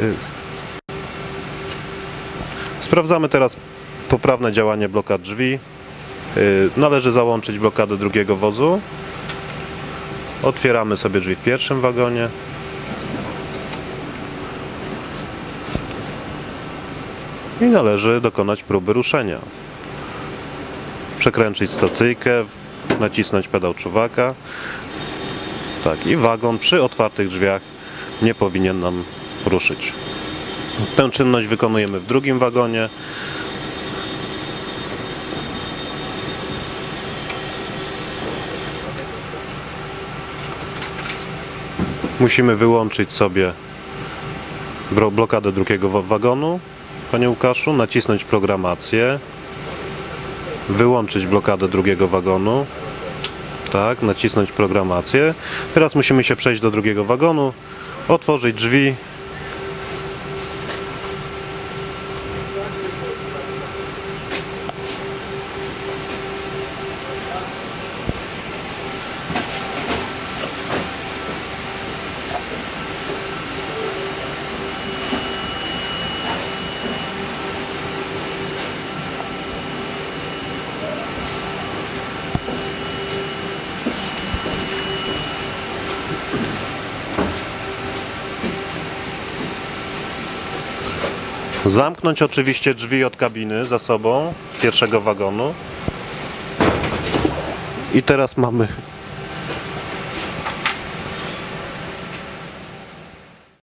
Y, Sprawdzamy teraz poprawne działanie blokad drzwi. Y, Należy załączyć blokadę drugiego wozu. Otwieramy sobie drzwi w pierwszym wagonie. I należy dokonać próby ruszenia. Przekręcić stacyjkę, nacisnąć pedał czuwaka. Tak, i wagon przy otwartych drzwiach nie powinien nam ruszyć. Tę czynność wykonujemy w drugim wagonie. Musimy wyłączyć sobie blokadę drugiego wa- wagonu, panie Łukaszu, nacisnąć programację, wyłączyć blokadę drugiego wagonu, tak, nacisnąć programację. Teraz musimy się przejść do drugiego wagonu, otworzyć drzwi. Zamknąć oczywiście drzwi od kabiny za sobą pierwszego wagonu. I teraz mamy